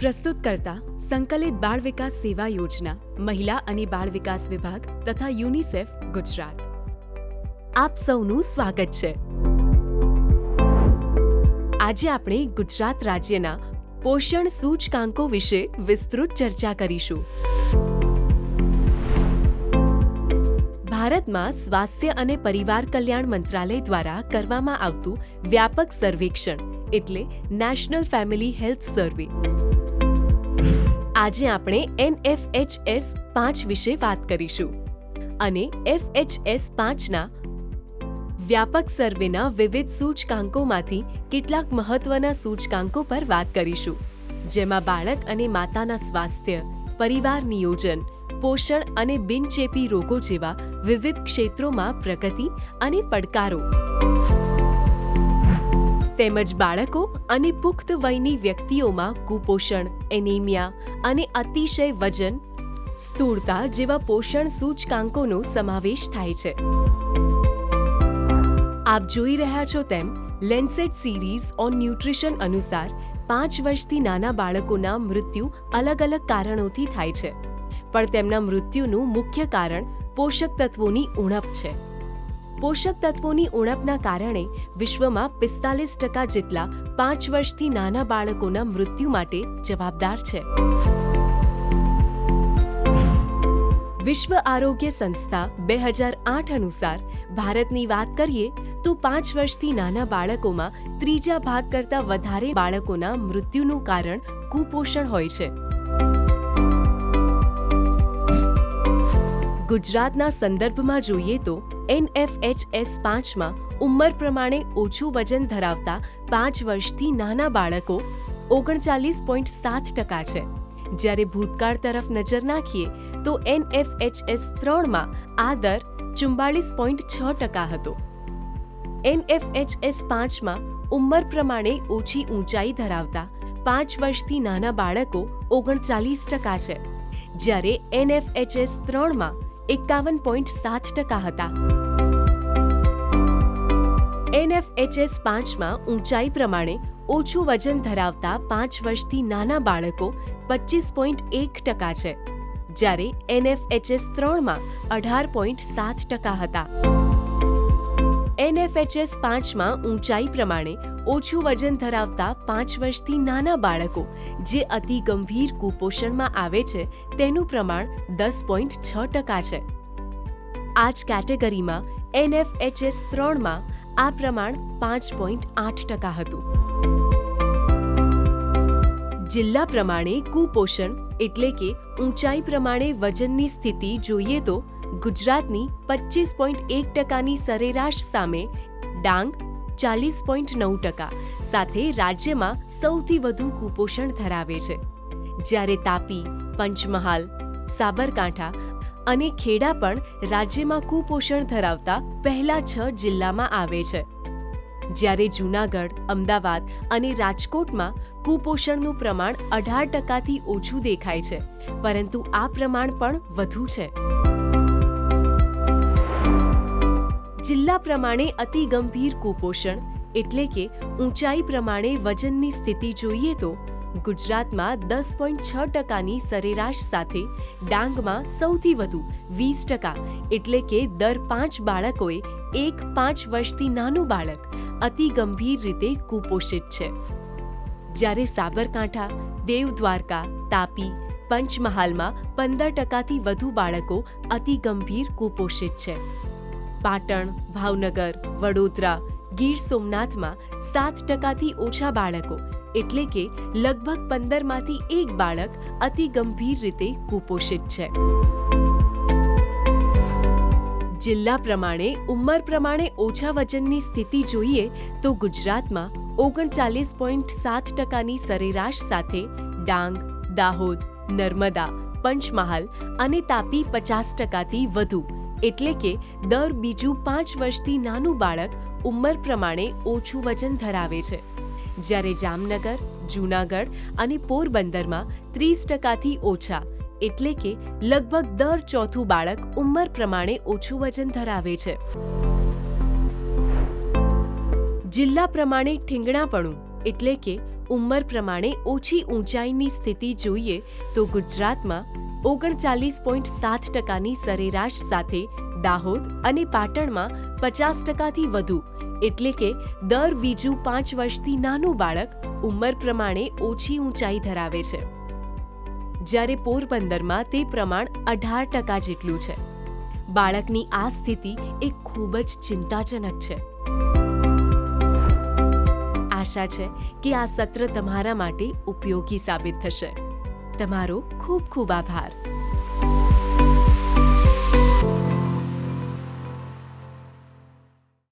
પ્રસ્તુત કરતા સંકલિત બાળ વિકાસ સેવા યોજના, મહિલા અને બાળ વિકાસ વિભાગ તથા યુનિસેફ ગુજરાત. આપ સૌનું સ્વાગત છે. આજે આપણે ગુજરાત રાજ્યના પોષણ સૂચકાંકો વિશે વિસ્તૃત ચર્ચા કરીશું. ભારતમાં સ્વાસ્થ્ય અને પરિવાર કલ્યાણ મંત્રાલય દ્વારા કરવામાં આવતું વ્યાપક સર્વેક્ષણ, એટલે નેશનલ ફેમિલી હેલ્થ સર્વે આજે આપણે એનએફએચએસ પાંચ વિશે વાત કરીશું. અને એફએચએસ પાંચના વ્યાપક સર્વેના વિવિધ સૂચકાંકોમાંથી કેટલાક મહત્વના સૂચકાંકો પર વાત કરીશું. જેમાં બાળક અને માતાના સ્વાસ્થ્ય, પરિવાર નિયોજન, પોષણ અને બિનચેપી રોગો જેવા વિવિધ ક્ષેત્રોમાં પ્રગતિ અને પડકારો. તેમજ બાળકો અને પુખ્ત વયની વ્યક્તિઓમાં કુપોષણ, એનિમિયા અને અતિશય વજન, સ્થૂળતા જેવા પોષણ સૂચકાંકોનો સમાવેશ થાય છે. આપ જોઈ રહ્યા છો તેમ લેન્સેટ સિરીઝ ઓન ન્યુટ્રિશન અનુસાર પાંચ વર્ષથી નાના બાળકોના મૃત્યુ અલગ અલગ કારણોથી થાય છે. પણ તેમના મૃત્યુનું મુખ્ય કારણ પોષક તત્વોની ઉણપ છે. પોષક તત્વોની ઉણપના કારણે વિશ્વમાં પિસ્તાલીસ ટકા જેટલા પાંચ વર્ષથી નાના બાળકોના મૃત્યુ માટે જવાબદાર છે. વિશ્વ આરોગ્ય સંસ્થા બે હજાર આઠ અનુસાર ભારતની વાત કરીએ તો પાંચ વર્ષથી નાના બાળકોમાં ત્રીજા ભાગ કરતાં વધારે બાળકોના મૃત્યુનું કારણ કુપોષણ હોય છે. ગુજરાતના સંદર્ભમાં જોઈએ તો એનએફએચએસ પાંચમાં ઉંમર પ્રમાણે ઓછું વજન ધરાવતા પાંચ વર્ષથી નાના બાળકો ઓગણચાલીસ પોઈન્ટ સાત ટકા છે. જ્યારે ભૂતકાળ તરફ નજર નાખીએ તો એનએફએચએસ ત્રણમાં આ દર ચુમ્બાળીસ પોઈન્ટ છ ટકા હતો. એનએફએચએસ પાંચમાં ઉંમર પ્રમાણે ઓછી ઊંચાઈ ધરાવતા પાંચ વર્ષથી નાના બાળકો ઓગણચાલીસ ટકા છે. જ્યારે એનએફએચએસ ત્રણમાં એકાવન પોઈન્ટ સાત ટકા હતા. એનએફએચએસ પાંચમાં ઊંચાઈ પ્રમાણે ઓછું વજન ધરાવતા પાંચ વર્ષથી નાના બાળકો પચીસ પોઈન્ટ એક ટકા છે, જ્યારે એનએફએચએસ ત્રણમાં અઢાર પોઈન્ટ સાત ટકા હતા. એનએફએચએસ પાંચમાં ઊંચાઈ પ્રમાણે ઓછું વજન ધરાવતા પાંચ વર્ષથી નાના બાળકો, જે અતિ ગંભીર કુપોષણમાં આવે છે, તેનું પ્રમાણ દસ પોઈન્ટ છ ટકા છે. આ જ કેટેગરીમાં એનએફએચએસ ત્રણમાં આ પ્રમાણ પાંચ પોઈન્ટ આઠ ટકા હતું. જિલ્લા પ્રમાણે કુપોષણ એટલે કે ઊંચાઈ પ્રમાણે વજનની સ્થિતિ જોઈએ તો ગુજરાતની પચીસ પોઈન્ટ એક ટકાની સરેરાશ સામે ડાંગ ચાલીસ પોઈન્ટ નવ ટકા. સાથે રાજ્યમાં સૌથી વધુ કુપોષણ ધરાવે છે. જ્યારે તાપી, પંચમહાલ, સાબરકાંઠા અને ખેડા પણ રાજ્યમાં કુપોષણ ધરાવતા પહેલા છ જિલ્લામાં આવે છે. જ્યારે જૂનાગઢ, અમદાવાદ અને રાજકોટમાં કુપોષણનું પ્રમાણ અઢાર ટકાથી ઓછું દેખાય છે. પરંતુ આ પ્રમાણ પણ વધુ છે. જિલ્લા પ્રમાણે અતિ ગંભીર કુપોષણ એટલે કે ઊંચાઈ પ્રમાણે વજનની સ્થિતિ જોઈએ તો ગુજરાતમાં દસ પોઈન્ટ છ ટકાની સરેરાશ સાથે ડાંગમાં સૌથી વધુ વીસ ટકા એટલે કે દર પાંચ બાળકોએ એક પાંચ વર્ષથી નાનું બાળક અતિ ગંભીર રીતે કુપોષિત છે. જ્યારે સાબરકાંઠા, દેવદ્વારકા, તાપી, પંચમહાલમાં પંદર ટકાથી વધુ બાળકો અતિ ગંભીર કુપોષિત છે. પાટણ, ભાવનગર, વડોદરા, ગીર સોમનાથમાં સાત ટકાથી ઓછા બાળકો, એટલે કે લગભગ પંદરમાંથી એક બાળક અતિ ગંભીર રીતે કુપોષિત છે. જિલ્લા પ્રમાણે, ઉંમર પ્રમાણે ઓછા વજનની સ્થિતિ જોઈએ તો ગુજરાતમાં ઓગણચાલીસ પોઈન્ટ સાત ટકાની સરેરાશ સાથે ડાંગ, દાહોદ, નર્મદા, પંચમહાલ અને તાપી પચાસ ટકાથી વધુ એટલે કે દર બીજું પાંચ વર્ષથી નાનું બાળક ઉંમર પ્રમાણે ઓછું વજન ધરાવે છે. જ્યારે જામનગર, જૂનાગઢ અને પોરબંદરમાં ત્રીસ ટકાથી ઓછા એટલે કે લગભગ દર ચોથું બાળક ઉંમર પ્રમાણે ઓછું વજન ધરાવે છે. જિલ્લા પ્રમાણે ઠીંગણાપણું એટલે કે ઉંમર પ્રમાણે ઓછી ઊંચાઈની સ્થિતિ જોઈએ તો ગુજરાતમાં ઓગણચાલીસ પોઈન્ટ સાત ટકાની સરેરાશ સાથે દાહોદ અને પાટણમાં પચાસ ટકાથી વધુ, એટલે કે દર બીજું પાંચ વર્ષથી નાનું બાળક ઉંમર પ્રમાણે ઓછી ઊંચાઈ ધરાવે છે. જ્યારે પોરબંદરમાં તે પ્રમાણ અઢાર ટકા જેટલું છે. બાળકની આ સ્થિતિ એ ખૂબ જ ચિંતાજનક છે. આશા છે કે આ સત્ર તમારા માટે ઉપયોગી સાબિત થશે. તમારો ખૂબ ખૂબ આભાર.